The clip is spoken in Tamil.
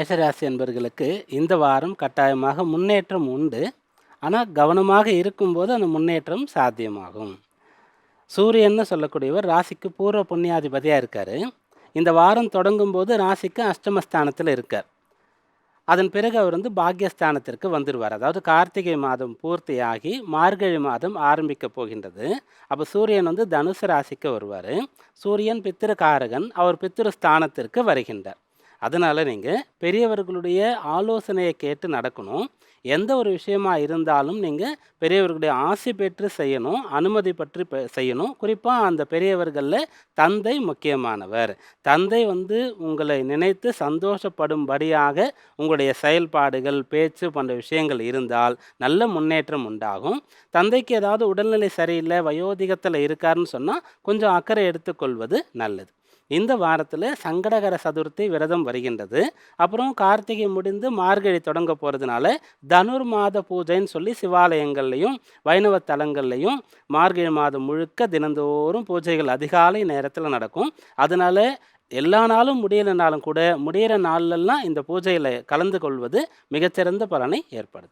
மேஷராசி என்பர்களுக்கு இந்த வாரம் கட்டாயமாக முன்னேற்றம் உண்டு. ஆனால் கவனமாக இருக்கும்போது அந்த முன்னேற்றம் சாத்தியமாகும். சூரியன்னு சொல்லக்கூடியவர் ராசிக்கு பூர்வ புண்ணியாதிபதியாக இருக்கார். இந்த வாரம் தொடங்கும் போது ராசிக்கு அஷ்டமஸ்தானத்தில் இருக்கார். அதன் பிறகு அவர் வந்து பாக்யஸ்தானத்திற்கு வந்துடுவார் அதாவது கார்த்திகை மாதம் பூர்த்தியாகி மார்கழி மாதம் ஆரம்பிக்க போகின்றது. அப்போ சூரியன் வந்து தனுசு ராசிக்கு வருவார். சூரியன் பித்திருக்காரகன் அவர் பித்திரு ஸ்தானத்திற்கு வருகின்றார். அதனால் நீங்கள் பெரியவர்களுடைய ஆலோசனையை கேட்டு நடக்கணும். எந்த ஒரு விஷயமா இருந்தாலும் நீங்கள் பெரியவர்களுடைய ஆசை பெற்று செய்யணும் அனுமதி பற்றி பெ- செய்யணும். குறிப்பாக அந்த பெரியவர்களில் தந்தை முக்கியமானவர். தந்தை வந்து உங்களை நினைத்து சந்தோஷப்படும்படியாக உங்களுடைய செயல்பாடுகள் பேச்சு போன்ற விஷயங்கள் இருந்தால் நல்ல முன்னேற்றம் உண்டாகும். தந்தைக்கு ஏதாவது உடல்நிலை சரியில்லை வயோதிகத்தில் இருக்காருன்னு சொன்னால் கொஞ்சம் அக்கறை எடுத்துக்கொள்வது நல்லது. இந்த வாரத்தில் சங்கடகர சதுர்த்தி விரதம் வருகின்றது. அப்புறம் கார்த்திகை முடிந்து மார்கழி தொடங்க போகிறதுனால தனுர் மாத பூஜைன்னு சொல்லி சிவாலயங்கள்லையும் வைணவ தலங்கள்லையும் மார்கழி மாதம் முழுக்க தினந்தோறும் பூஜைகள் அதிகாலை நேரத்தில் நடக்கும். அதனால் எல்லா நாளும் முடியலைனாலும் கூட முடியிற நாள்லெல்லாம் இந்த பூஜையில் கலந்து கொள்வது மிகச்சிறந்த பலனை ஏற்படுத்தும்.